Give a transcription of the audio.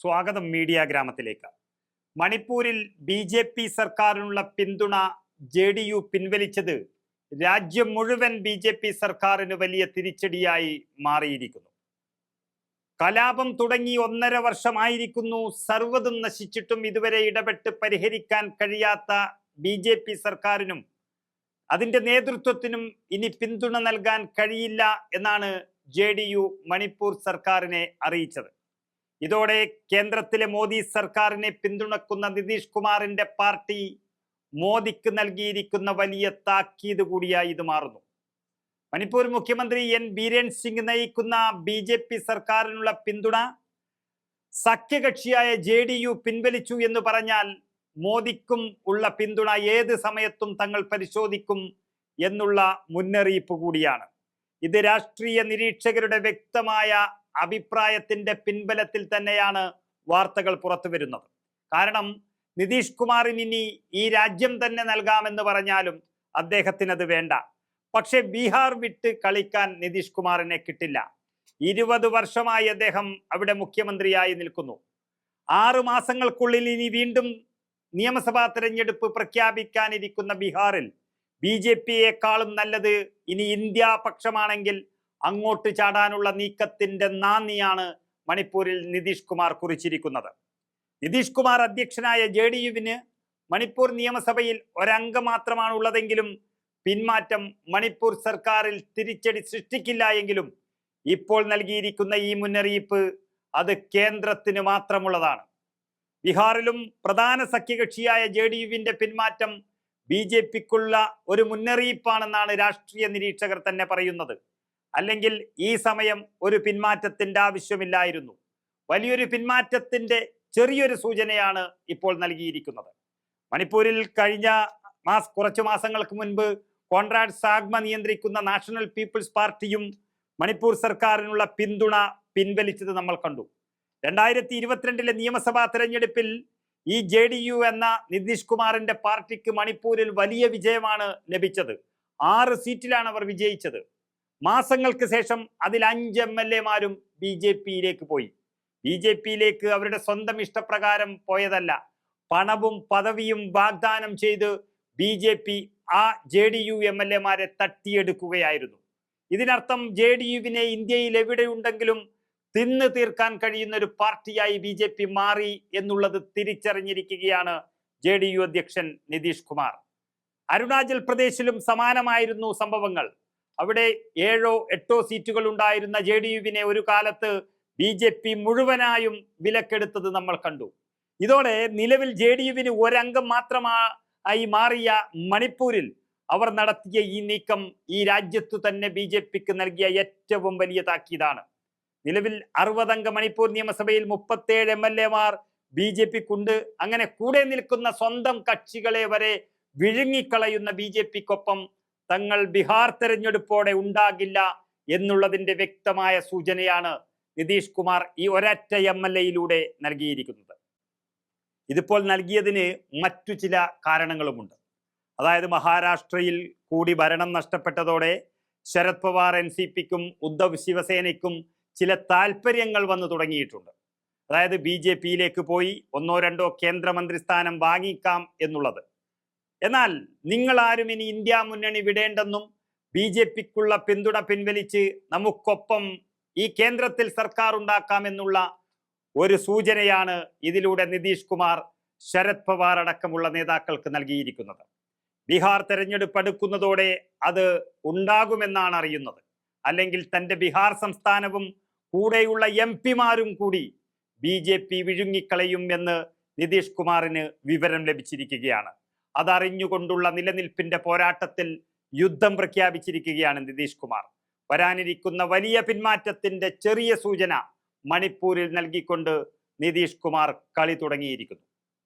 സ്വാഗതം മീഡിയ ഗ്രാമത്തിലേക്ക്. മണിപ്പൂരിൽ ബി ജെ പി സർക്കാരിനുള്ള പിന്തുണ ജെ ഡി യു പിൻവലിച്ചത് രാജ്യം മുഴുവൻ ബി ജെ പി സർക്കാരിന് വലിയ തിരിച്ചടിയായി മാറിയിരിക്കുന്നു. കലാപം തുടങ്ങി ഒന്നര വർഷമായിരിക്കുന്നു. സർവതും നശിച്ചിട്ടും ഇതുവരെ ഇടപെട്ട് പരിഹരിക്കാൻ കഴിയാത്ത ബി ജെ പി സർക്കാരിനും അതിന്റെ നേതൃത്വത്തിനും ഇനി പിന്തുണ നൽകാൻ കഴിയില്ല എന്നാണ് ജെ ഡി യു മണിപ്പൂർ സർക്കാരിനെ അറിയിച്ചത്. ഇതോടെ കേന്ദ്രത്തിലെ മോദി സർക്കാരിനെ പിന്തുണക്കുന്ന നിതീഷ് കുമാറിന്റെ പാർട്ടി മോദിക്ക് നൽകിയിരിക്കുന്ന വലിയ താക്കീത് കൂടിയായി ഇത് മാറുന്നു. മണിപ്പൂർ മുഖ്യമന്ത്രി എൻ ബീരേൻ സിംഗ് നയിക്കുന്ന ബി ജെ പി സർക്കാരിനുള്ള പിന്തുണ സഖ്യകക്ഷിയായ ജെ ഡി യു പിൻവലിച്ചു എന്ന് പറഞ്ഞാൽ മോദിക്കും ഉള്ള പിന്തുണ ഏത് സമയത്തും തങ്ങൾ പരിശോധിക്കും എന്നുള്ള മുന്നറിയിപ്പ് കൂടിയാണ്. ഇത് രാഷ്ട്രീയ നിരീക്ഷകരുടെ വ്യക്തമായ അഭിപ്രായത്തിന്റെ പിൻബലത്തിൽ തന്നെയാണ് വാർത്തകൾ പുറത്തു വരുന്നത്. കാരണം നിതീഷ് കുമാറിന് ഇനി ഈ രാജ്യം തന്നെ നൽകാമെന്ന് പറഞ്ഞാലും അദ്ദേഹത്തിന് അത് വേണ്ട. പക്ഷെ ബീഹാർ വിട്ട് കളിക്കാൻ നിതീഷ് കുമാറിനെ കിട്ടില്ല. ഇരുപത് വർഷമായി അദ്ദേഹം അവിടെ മുഖ്യമന്ത്രിയായി നിൽക്കുന്നു. ആറു മാസങ്ങൾക്കുള്ളിൽ ഇനി വീണ്ടും നിയമസഭാ തെരഞ്ഞെടുപ്പ് പ്രഖ്യാപിക്കാനിരിക്കുന്ന ബീഹാറിൽ ബി ജെ പിയേക്കാളും നല്ലത് ഇനി ഇന്ത്യ പക്ഷമാണെങ്കിൽ അങ്ങോട്ട് ചാടാനുള്ള നീക്കത്തിന്റെ നാന്ദിയാണ് മണിപ്പൂരിൽ നിതീഷ് കുമാർ കുറിച്ചിരിക്കുന്നത്. നിതീഷ് കുമാർ അധ്യക്ഷനായ ജെ ഡി യുവിന് മണിപ്പൂർ നിയമസഭയിൽ ഒരംഗം മാത്രമാണ് ഉള്ളതെങ്കിലും പിന്മാറ്റം മണിപ്പൂർ സർക്കാരിൽ തിരിച്ചടി സൃഷ്ടിക്കില്ല എങ്കിലും ഇപ്പോൾ നൽകിയിരിക്കുന്ന ഈ മുന്നറിയിപ്പ് അത് കേന്ദ്രത്തിന് മാത്രമുള്ളതാണ്. ബീഹാറിലും പ്രധാന സഖ്യകക്ഷിയായ ജെ ഡി യുവിന്റെ പിന്മാറ്റം ബി ജെ പിക്കുള്ള ഒരു മുന്നറിയിപ്പാണെന്നാണ് രാഷ്ട്രീയ നിരീക്ഷകർ തന്നെ പറയുന്നത്. അല്ലെങ്കിൽ ഈ സമയം ഒരു പിന്മാറ്റത്തിന്റെ ആവശ്യമില്ലായിരുന്നു. വലിയൊരു പിന്മാറ്റത്തിന്റെ ചെറിയൊരു സൂചനയാണ് ഇപ്പോൾ നൽകിയിരിക്കുന്നത്. മണിപ്പൂരിൽ കഴിഞ്ഞ മാസ് കുറച്ചു മാസങ്ങൾക്ക് മുൻപ് കോൺറാഡ് സാഗ്മ നിയന്ത്രിക്കുന്ന നാഷണൽ പീപ്പിൾസ് പാർട്ടിയും മണിപ്പൂർ സർക്കാരിനുള്ള പിന്തുണ പിൻവലിച്ചത് നമ്മൾ കണ്ടു. രണ്ടായിരത്തി ഇരുപത്തിരണ്ടിലെ നിയമസഭാ തെരഞ്ഞെടുപ്പിൽ ഈ ജെ ഡി യു എന്ന നിതീഷ് കുമാറിന്റെ പാർട്ടിക്ക് മണിപ്പൂരിൽ വലിയ വിജയമാണ് ലഭിച്ചത്. ആറ് സീറ്റിലാണ് അവർ വിജയിച്ചത്. മാസങ്ങൾക്ക് ശേഷം അതിൽ അഞ്ച് എം എൽ എമാരും ബി ജെ പിയിലേക്ക് പോയി. ബി ജെ പിയിലേക്ക് അവരുടെ സ്വന്തം ഇഷ്ടപ്രകാരം പോയതല്ല. പണവും പദവിയും വാഗ്ദാനം ചെയ്ത് ബി ജെ പി ആ J D U M L എമാരെ തട്ടിയെടുക്കുകയായിരുന്നു. ഇതിനർത്ഥം ജെ ഡി യുവിനെ ഇന്ത്യയിൽ എവിടെയുണ്ടെങ്കിലും തിന്ന് തീർക്കാൻ കഴിയുന്ന ഒരു പാർട്ടിയായി ബി ജെ പി മാറി എന്നുള്ളത് തിരിച്ചറിഞ്ഞിരിക്കുകയാണ് ജെ ഡി യു അധ്യക്ഷൻ നിതീഷ് കുമാർ. അരുണാചൽ പ്രദേശിലും സമാനമായിരുന്നു സംഭവങ്ങൾ. അവിടെ ഏഴോ എട്ടോ സീറ്റുകൾ ഉണ്ടായിരുന്ന ജെ ഡി യുവിനെ ഒരു കാലത്ത് ബി ജെ പി മുഴുവനായും വിലക്കെടുത്തത് നമ്മൾ കണ്ടു. ഇതോടെ നിലവിൽ ജെ ഡി യുവിന് ഒരംഗം മാത്രമായി മാറിയ മണിപ്പൂരിൽ അവർ നടത്തിയ ഈ നീക്കം ഈ രാജ്യത്തു തന്നെ ബി ജെ പിക്ക് നൽകിയ ഏറ്റവും വലിയ താക്കീതാണ്. നിലവിൽ അറുപതംഗ മണിപ്പൂർ നിയമസഭയിൽ മുപ്പത്തേഴ് എം എൽ എമാർ ബി ജെ പിക്കുണ്ട്. അങ്ങനെ കൂടെ നിൽക്കുന്ന സ്വന്തം കക്ഷികളെ വരെ വിഴുങ്ങിക്കളയുന്ന ബി ജെ പിക്കൊപ്പം തങ്ങൾ ബിഹാർ തെരഞ്ഞെടുപ്പോടെ ഉണ്ടാകില്ല എന്നുള്ളതിന്റെ വ്യക്തമായ സൂചനയാണ് നിതീഷ് കുമാർ ഈ ഒരറ്റ എം എൽ എയിലൂടെ നൽകിയിരിക്കുന്നത്. ഇതിപ്പോൾ നൽകിയതിന് മറ്റു ചില കാരണങ്ങളുമുണ്ട്. അതായത് മഹാരാഷ്ട്രയിൽ കൂടി ഭരണം നഷ്ടപ്പെട്ടതോടെ ശരത് പവാർ എൻ സി പിക്കും ഉദ്ധവ് ശിവസേനയ്ക്കും ചില താല്പര്യങ്ങൾ വന്നു തുടങ്ങിയിട്ടുണ്ട്. അതായത് ബി ജെ പിയിലേക്ക് പോയി ഒന്നോ രണ്ടോ കേന്ദ്രമന്ത്രി സ്ഥാനം വാങ്ങിക്കാം എന്നുള്ളത്. എന്നാൽ നിങ്ങൾ ആരും ഇനി ഇന്ത്യ മുന്നണി വിടേണ്ടെന്നും ബി ജെ പിക്കുള്ള പിന്തുണ പിൻവലിച്ച് നമുക്കൊപ്പം ഈ കേന്ദ്രത്തിൽ സർക്കാർ ഉണ്ടാക്കാമെന്നുള്ള ഒരു സൂചനയാണ് ഇതിലൂടെ നിതീഷ് കുമാർ ശരത് പവാർ അടക്കമുള്ള നേതാക്കൾക്ക് നൽകിയിരിക്കുന്നത്. ബീഹാർ തെരഞ്ഞെടുപ്പ് അടുക്കുന്നതോടെ അത് ഉണ്ടാകുമെന്നാണ് അറിയുന്നത്. അല്ലെങ്കിൽ തന്റെ ബീഹാർ സംസ്ഥാനവും കൂടെയുള്ള എം പിമാരും കൂടി ബി ജെ പി വിഴുങ്ങിക്കളയും എന്ന് നിതീഷ് കുമാറിന് വിവരം ലഭിച്ചിരിക്കുകയാണ്. അതറിഞ്ഞുകൊണ്ടുള്ള നിലനിൽപ്പിന്റെ പോരാട്ടത്തിൽ യുദ്ധം പ്രഖ്യാപിച്ചിരിക്കുകയാണ് നിതീഷ് കുമാർ. വരാനിരിക്കുന്ന വലിയ പിന്മാറ്റത്തിന്റെ ചെറിയ സൂചന മണിപ്പൂരിൽ നൽകിക്കൊണ്ട് നിതീഷ് കുമാർ കളി തുടങ്ങിയിരിക്കുന്നു.